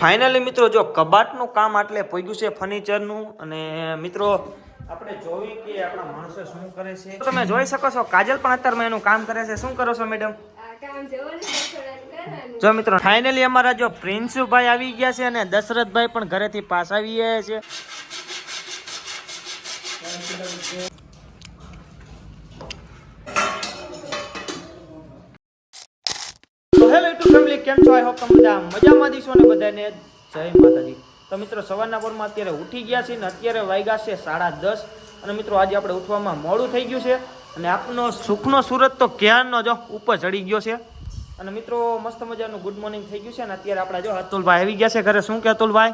Finally મિત્રો જો કબાટનું કામ આટલે પહોંચ્યું છે ફર્નિચરનું અને મિત્રો આપણે જોઈ કે આપણા માણસો શું કરે છે. તમે જોઈ શકો છો કાજલ પણ અત્યારમાં એનું કામ કરે છે. શું કરો છો મેડમ. જો મિત્રો ફાઇનલી અમારા જો પ્રિન્સુભાઈ આવી ગયા છે અને દશરથભાઈ પણ ઘરેથી પાસ આવી ગયા છે તો હેલો યુટ્યુબ ફેમિલી કેમ છો? આઈ હોપ તમે બધા મજામાં દીશો ને બધાને. જય માતાજી. તો મિત્રો સવારના પોરમાં અત્યારે ઉઠી ગયા છે ને અત્યારે વાગ્યા છે સાડા દસ. અને મિત્રો આજે આપણે ઉઠવામાં મોડું થઈ ગયું છે. અને આપનો સુખનો સુરત તો ક્યાંનો જો ઉપર ચડી ગયો છે. અને મિત્રો મસ્ત મજાનું ગુડ મોર્નિંગ થઈ ગયું છે. અને અત્યારે આપણે જો અતુલભાઈ આવી ગયા છે ઘરે. શું કે અતુલભાઈ?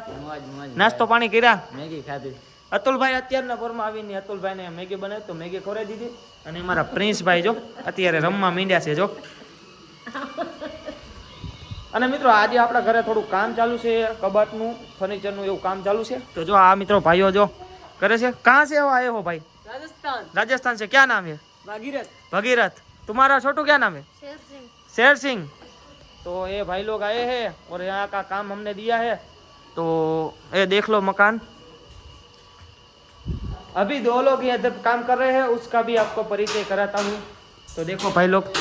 નાસ્તો પાણી કર્યા? મેગી ખાધી. અતુલભાઈ અત્યારના પરમાં આવીને અતુલભાઈને મેગી બનાવી તો મેગી ખોરાઈ દીધી. અને મારા પ્રિન્સભાઈ જો અત્યારે રમવા મીંડ્યા છે જો. અને મિત્રો આજે આપણા ઘરે થોડું કામ ચાલુ છે કબાટનું ફર્નિચરનું એવું કામ ચાલુ છે. તો જો આ મિત્રો ભાઈઓ જો કરે છે? કાં છે આવ્યો ભાઈ? રાજસ્થાન. રાજસ્થાન છે. ક્યાં નામ છે? ભગીરથ. भगीरथ तुम्हारा छोटू क्या नाम है शेर सिंह तो ये भाई लोग आए हैं और यहाँ का काम हमने दिया है तो ये देख लो मकान अभी दो लोग ये इधर काम कर रहे हैं उसका भी आपको परिचय कराता हूँ तो देखो भाई लोग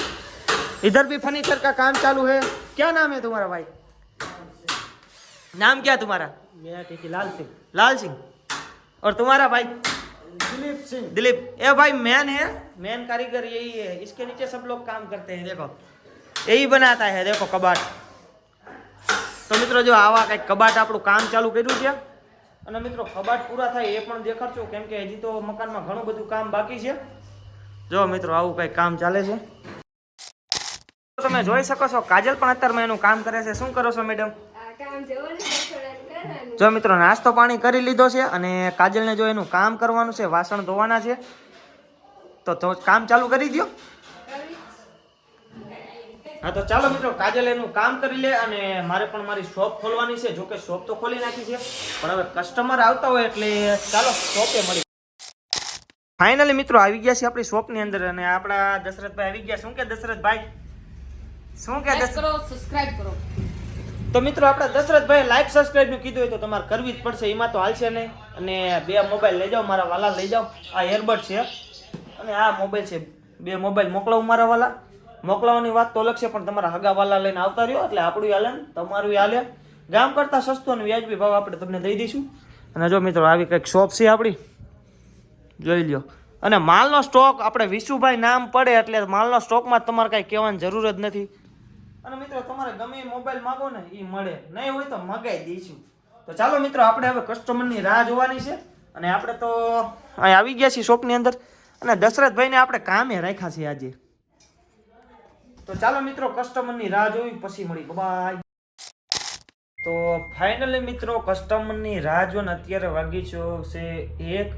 इधर भी फर्नीचर का काम चालू है क्या नाम है तुम्हारा भाई नाम क्या तुम्हारा मेरा टीकी लाल सिंह लाल सिंह और तुम्हारा भाई दिलीप सिंह दिलीप ये भाई मैन है मैन कारीगर यही है इसके नीचे सब लोग काम करते हैं देखो यही बनाता है देखो कबाट તો મિત્રો જો આવા કંઈક કબાટ આપણું કામ ચાલુ કર્યું છે અને મિત્રો કબાટ પૂરા થાય એ પણ દેખાડજો કેમ કે હજી તો મકાનમાં ઘણું બધું કામ બાકી છે જો મિત્રો આવું કંઈક કામ ચાલે છે તમે જોઈ શકો છો કાજલ પણ અત્યારમાં એનું કામ કરે છે. શું કરો છો મેડમ ને. જો મિત્રો નાસ્તો પાણી કરી લીધો છે અને કાજલને જો એનું કામ કરવાનું છે વાસણ ધોવાના છે. તો તો કામ ચાલુ કરી દો હા તો ચાલો મિત્રો કાજલ એનું કામ કરી લે અને મારે પણ મારી શોપ ખોલવાની છે. જોકે શોપ તો ખોલી નાખી છે પણ હવે કસ્ટમર આવતા હોય એટલે ચાલો શોપે મળી. ફાઇનલી મિત્રો આવી ગયા છે આપણી શોપની અંદર અને આપણા દશરથભાઈ આવી ગયા. શું કે દશરથભાઈ? શું કે કરો સબસ્ક્રાઇબ કરો. તો મિત્રો આપણા દશરથભાઈ લાઈક સબસ્ક્રાઇબનું કીધું હોય તો તમારે કરવી જ પડશે એમાં તો હાલશે નહીં. અને બે મોબાઈલ લઈ જાઓ મારા વાલા લઈ જાઓ. આ એરબડ છે. અને આ મોબાઈલ છે. બે મોબાઈલ મોકલાવું મારા વાલા. મોકલાવાની વાત તો અલગ છે પણ તમારા હગા વાલા લઈને આવતા રહ્યો એટલે આપણું હાલે ને તમારું હાલે. ગામ કરતાં સસ્તો અને વ્યાજબી ભાવ આપણે તમને દઈ દઈશું. અને જો મિત્રો આવી કંઈક શોપ છે આપણી. જોઈ લ્યો. અને માલનો સ્ટોક આપણે વિશુભાઈ નામ પડે એટલે માલનો સ્ટોકમાં તમારે કાંઈ કહેવાની જરૂર જ નથી. અને મિત્રો, તમારે ગમે એ મોબાઈલ માગો ને એ મળે. નહીં હોય તો મગાઈ દઈશું. તો ચાલો મિત્રો, આપણે હવે કસ્ટમરની રાહ જોવાની છે. અને આપણે તો અહીં આવી ગયા છીએ શોપની અંદર. અને દશરથભાઈને આપણે કામે રાખ્યા છે આજે. તો ચાલો મિત્રો કસ્ટમરની રાહ જોવી પછી મળી. બાય તો ફાઇનલી મિત્રો કસ્ટમરની રાહ જોને અત્યારે વાગી છે એક.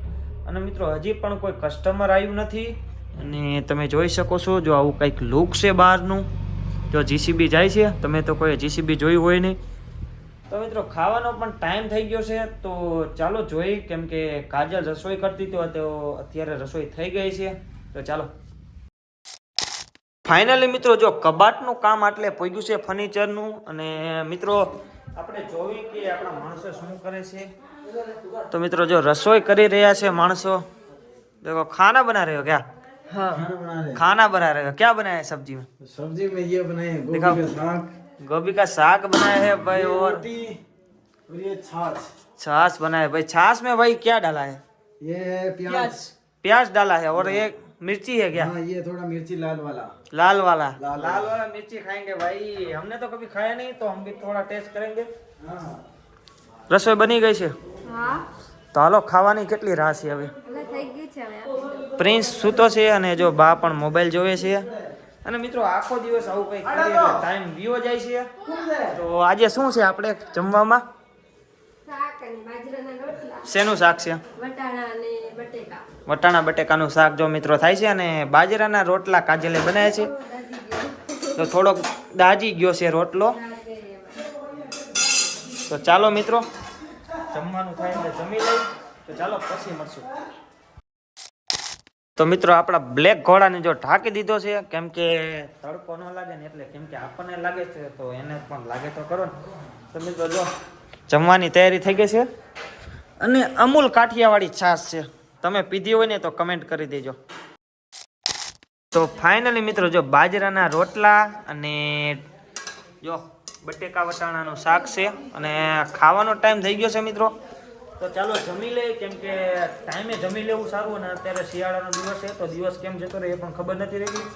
અને મિત્રો, હજી પણ કોઈ કસ્ટમર આવ્યું નથી. અને તમે જોઈ શકો છો, જો આવું કંઈક લુક છે બહારનું. જો જીસીબી જાય છે તમે તો કોઈ જીસીબી જોયું હોય નહીં. તો મિત્રો ખાવાનો પણ ટાઈમ થઈ ગયો છે તો ચાલો જોઈ કેમ કે કાજલ રસોઈ કરતી તો અત્યારે રસોઈ થઈ ગઈ છે તો ચાલો. ફાઇનલી મિત્રો જો કબાટનું કામ આટલે પહોંચ્યું છે ફર્નિચરનું અને મિત્રો આપણે જોઈ કે આપણા માણસો શું કરે છે? તો મિત્રો જો રસોઈ કરી રહ્યા છે માણસો દેખો ખાના બનાવી રહ્યો ક્યાં? हाँ खाना बना रहे खाना बना रहे हो क्या बनाया है सब्जी में हैं सब्जी में ये बनाए हैं गोभी दिखाओ। का साग गोभी का साग बनाया है भाई ये और रोटी और ये छाछ छाछ बनाया है भाई छाछ में भाई क्या डाला है ये है प्याज प्याज डाला है और एक मिर्ची है क्या हाँ ये थोड़ा मिर्ची लाल वाला लाल वाला लाल लाल वाला मिर्ची खाएंगे भाई हमने तो कभी खाया नहीं तो हम भी थोड़ा टेस्ट करेंगे हाँ રસોઈ બની ગઈ છે હા તો હાલો ખાવાની કેટલી રાહ છે હવે પ્રિન્સ સૂતો છે અને જો બા પણ મોબાઈલ જોવે છે. અને મિત્રો આખો દિવસ આવું કંઈક ટાઈમ વીવો જાય છે. તો આજે શું છે આપણે જમવામાં? શાક અને બાજરાના રોટલા. શેનું શાક છે? વટાણા અને બટેકા. વટાણા બટેકાનું શાક જો મિત્રો થાય છે અને બાજરાના રોટલા કાજલે બનાવે છે. તો થોડોક દાજી ગયો છે રોટલો. તો ચાલો મિત્રો જમવાનું થાય એટલે જમી લઈ તો ચાલો પછી મળશું. તો મિત્રો આપણા બ્લેક ઘોડાને જો ઢાંકી દીધો છે, કેમ કે તડકો ન લાગે ને એટલે કેમ કે આપણને લાગે છે, તો એને પણ લાગે તો કરો ને. તો મિત્રો જો, જમવાની તૈયારી થઈ ગઈ છે. અને અમૂલ કાઠિયાવાડી છાશ છે. તમે પીધી હોય ને તો કમેન્ટ કરી દેજો. તો ફાઇનલી મિત્રો જો બાજરાના રોટલા અને જો બટેકા વટાણાનું શાક છે, અને ખાવાનો ટાઈમ થઈ ગયો છે મિત્રો. તો ચાલો જમી લઈએ, કેમ કે ટાઈમે જમી લેવું સારું અને અત્યારે શિયાળાનો દિવસ છે, તો દિવસ કેમ જતો રહે એ પણ ખબર નથી રહેતી.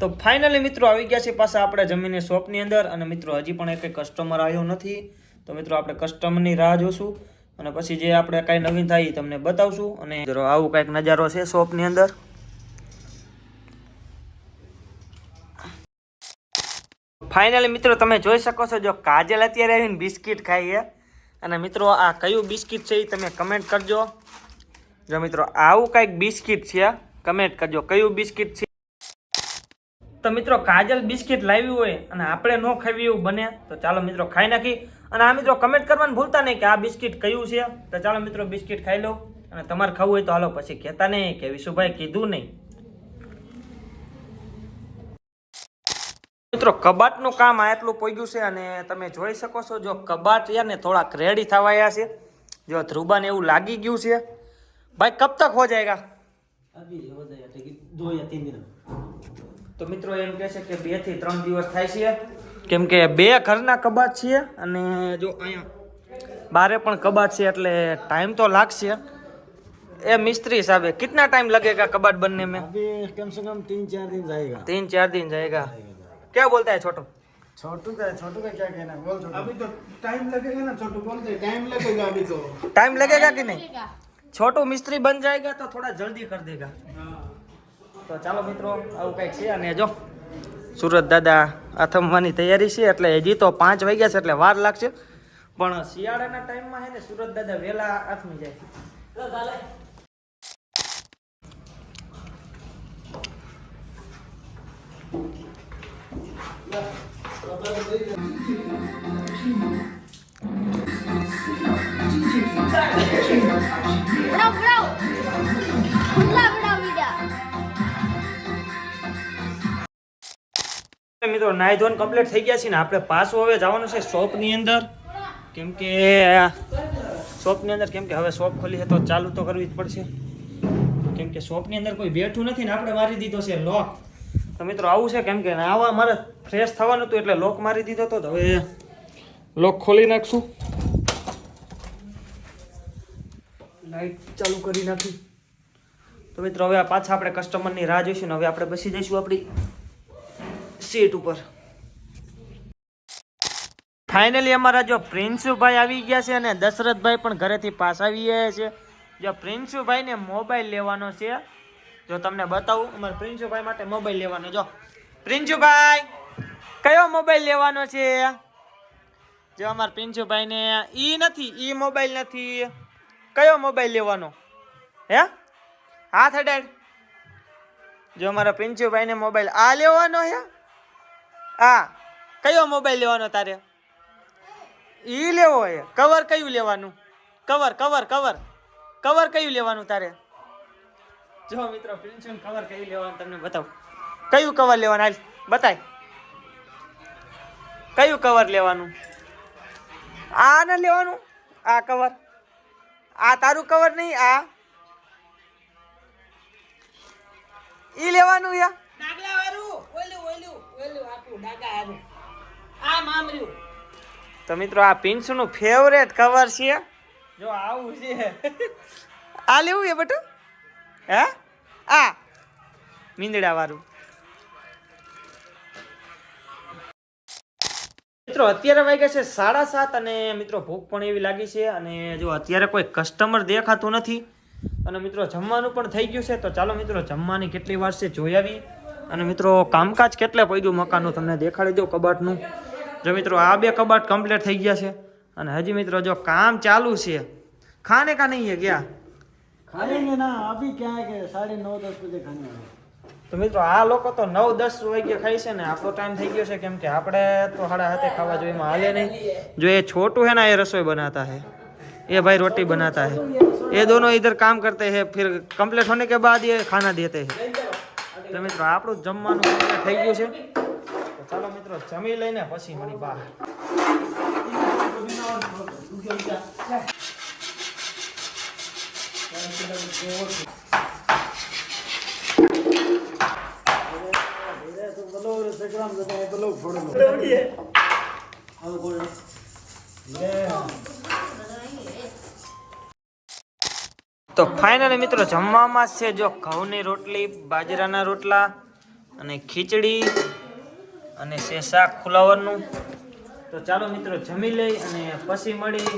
તો ફાઇનલી મિત્રો આવી ગયા છે પાછા આપણે જમીને શોપની અંદર અને મિત્રો હજી પણ એક કસ્ટમર આવ્યો નથી. તો મિત્રો આપણે કસ્ટમરની રાહ જોશું અને પછી જે આપણે કાંઈ નવીન થાય એ તમને બતાવશું. અને આવું કાંઈક નજારો છે શોપની અંદર. ફાઇનલી મિત્રો, તમે જોઈ શકો છો, જો કાજલ અત્યારે આવીને બિસ્કિટ ખાઈ છે. અને મિત્રો, આ કયું બિસ્કિટ છે એ તમે કમેન્ટ કરજો. જો મિત્રો, આવું કાંઈક બિસ્કિટ છે કમેન્ટ કરજો. કયું બિસ્કિટ છે? તો મિત્રો, કાજલ બિસ્કિટ લાવી હોય અને આપણે ન ખાવી એવું બને, તો ચાલો મિત્રો ખાઈ નાખી. અને આ મિત્રો કમેન્ટ કરવાનું ભૂલતા નહીં કે આ બિસ્કિટ કયું છે. તો ચાલો મિત્રો, બિસ્કિટ ખાઈ લો. અને તમારે ખાવું હોય તો હાલો પછી કહેતા નહીં કે વિશુભાઈ કીધું નહીં. મિત્રો કબાટનું કામ આ એટલું પોગ્યું છે અને તમે જોઈ શકો છો જો કબાટ યાર ને થોડાક રેડી થવાયા છે. જો ધ્રુબાને એવું લાગી ગયું છે. ભાઈ કબ તક હો જાયગા? તો મિત્રો એમ કહે છે કે બેથી ત્રણ દિવસ થાય છે. કેમ કે બે ઘરના કબાટ છે અને જો અહીંયા બારે પણ કબાટ છે એટલે ટાઈમ તો લાગશે. એ મિસ્ત્રી साहब કેટલા ટાઈમ लगेगा કબાટ બંને મેં? अभी कम से कम तीन चार दिन जाएगा तीन चार दिन क्या बोलता है छोटू छोटू का छोटू का क्या कहना है बोल छोटू अभी तो टाइम लगेगा ना छोटू बोलते टाइम लगेगा अभी तो टाइम लगेगा कि नहीं छोटू मिस्त्री बन जाएगा तो थोड़ा जल्दी कर देगा તો ચાલો મિત્રો આવું કંઈક છે અને જો સુરત દાદા આથમવાની તૈયારી છે એટલે હજી તો પાંચ વાગ્યા છે એટલે વાર લાગશે પણ શિયાળાના ટાઈમમાં છે ને સુરત દાદા વહેલા આથમી જાય મિત્રો, નાઈ ધોન કમ્પ્લીટ થઈ ગયા છે ને, આપણે પાછું હવે જવાનું છે શોપની અંદર. કેમ કે શોપની અંદર, કેમ કે હવે શોપ ખોલી છે તો ચાલુ તો કરવી જ પડશે. કેમ કે શોપની અંદર કોઈ બેઠું નથી ને, આપણે મારી દીધો છે લોક તો મિત્રો આવું છે કેમ કે આવા મારે ફ્રેશ થવાનું હતું એટલે લોક મારી દીધો હતો તો હવે લોક ખોલી નાખશું. લાઈટ ચાલુ કરી નાખી. તો મિત્રો હવે આ પાછા આપણે કસ્ટમરની રાહ જોઈશું ને હવે આપણે બેસી જઈશું આપણી સીટ ઉપર. ફાઇનલી અમારા જો પ્રિન્સુભાઈ આવી ગયા છે અને દશરથભાઈ પણ ઘરેથી પાસ આવી ગયા છે જો પ્રિન્સુભાઈને મોબાઈલ લેવાનો છે જો તમને બતાવું, અમારા પ્રિન્સુભાઈ માટે મોબાઈલ લેવાનો, જો. પ્રિન્સુભાઈ, કયો મોબાઈલ લેવાનો છે? જો અમારા પ્રિન્સુભાઈને ઈ નથી, ઈ મોબાઈલ નથી. કયો મોબાઈલ લેવાનો? હે? હાથ અડાડ. જો અમારા પ્રિન્સુભાઈને મોબાઈલ આ લેવાનો હે? આ. કયો મોબાઈલ લેવાનો તારે? ઈ લેવો હે. કવર કયું લેવાનું? Cover cover cover. કવર કયું લેવાનું તારે? જો મિત્રો પેન્શન કવર કયું લેવાનું તમને બતાવું. કયું કવર લેવાનું? હાલ બતાય. કયું કવર લેવાનું? આ ને લેવાનું? આ કવર આ તારું કવર નહીં આ. ઈ લેવાનું યા. તો મિત્રો આ પિન્સનું ફેવરેટ કવર છે. જો આવું છે. આ લેવું એ બટુ? હે? આ. મીંદડા વાળું મિત્રો, અત્યારે વાગ્યા છે સાડા સાત અને મિત્રો ભૂખ પણ એવી લાગી છે અને જો અત્યારે કોઈ કસ્ટમર દેખાતું નથી, અને મિત્રો જમવાનું પણ થઈ ગયું છે, તો ચાલો મિત્રો જમવાની કેટલી વાર છે જોઈ આવી. અને મિત્રો કામકાજ કેટલે પડ્યું મકાનનું તમને દેખાડી દઉં કબાટનું. જો મિત્રો આ બે કબાટ કમ્પ્લીટ થઈ ગયા છે. અને હજી મિત્રો જો કામ ચાલુ છે. ખાને કા નહીં ગયા? खा लेंगे ना अभी क्या है कि साढ़े नौ दस बजे खाने वाले તો મિત્રો આ લોકો તો નવ દસ વાગ્યે ખાય છે ને આપણો ટાઈમ થઈ ગયો છે કેમ કે આપણે તો સાડા હાથે ખાવા જોઈએ એમાં હાલે નહીં જો એ છોટું है ना ये रसोई बनाता है ये भाई रोटी बनाता है ये दोनों इधर काम करते हैं फिर कंप्लीट होने के बाद ये खाना देते हैं તો મિત્રો આપણું જમવાનું complete થઈ ગયું છે તો ચાલો મિત્રો જમી લઈને પછી મળી બહાર તો ફાઇનલી મિત્રો જમવામાં છે જો ઘઉંની રોટલી, બાજરાના રોટલા અને ખીચડી અને છે શાક ફુલાવરનું. તો ચાલો મિત્રો જમી લઈ અને પછી મળી